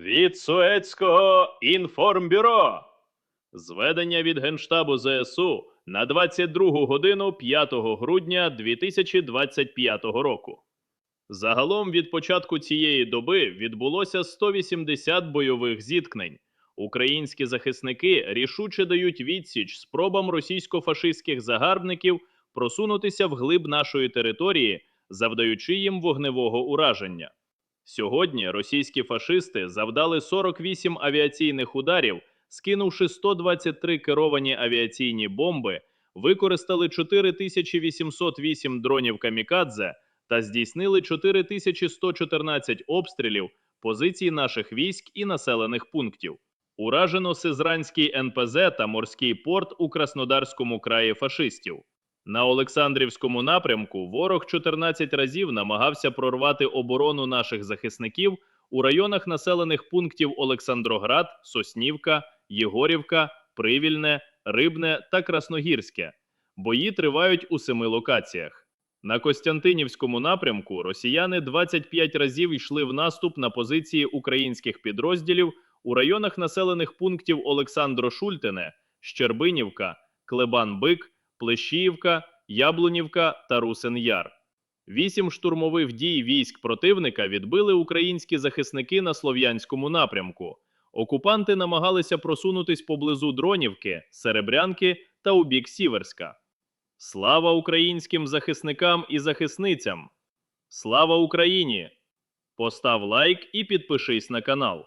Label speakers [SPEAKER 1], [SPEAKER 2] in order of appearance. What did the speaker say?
[SPEAKER 1] Від Суецького інформбюро. Зведення від Генштабу ЗСУ на 22 годину 5 грудня 2025 року. Загалом від початку цієї доби відбулося 180 бойових зіткнень. Українські захисники рішуче дають відсіч спробам російсько-фашистських загарбників просунутися вглиб нашої території, завдаючи їм вогневого ураження. Сьогодні російські фашисти завдали 48 авіаційних ударів, скинувши 123 керовані авіаційні бомби, використали 4808 дронів камікадзе та здійснили 4114 обстрілів позицій наших військ і населених пунктів. Уражено Сизранський НПЗ та морський порт у Краснодарському краї фашистів. На Олександрівському напрямку ворог 14 разів намагався прорвати оборону наших захисників у районах населених пунктів Олександроград, Соснівка, Єгорівка, Привільне, Рибне та Красногірське. Бої тривають у семи локаціях. На Костянтинівському напрямку росіяни 25 разів йшли в наступ на позиції українських підрозділів у районах населених пунктів Олександро-Шультине, Щербинівка, Клебан-Бик, Плещіївка, Яблунівка та Русин-Яр. Вісім штурмових дій військ противника відбили українські захисники на слов'янському напрямку. Окупанти намагалися просунутись поблизу Дронівки, Серебрянки та у бік Сіверська. Слава українським захисникам і захисницям! Слава Україні! Постав лайк і підпишись на канал.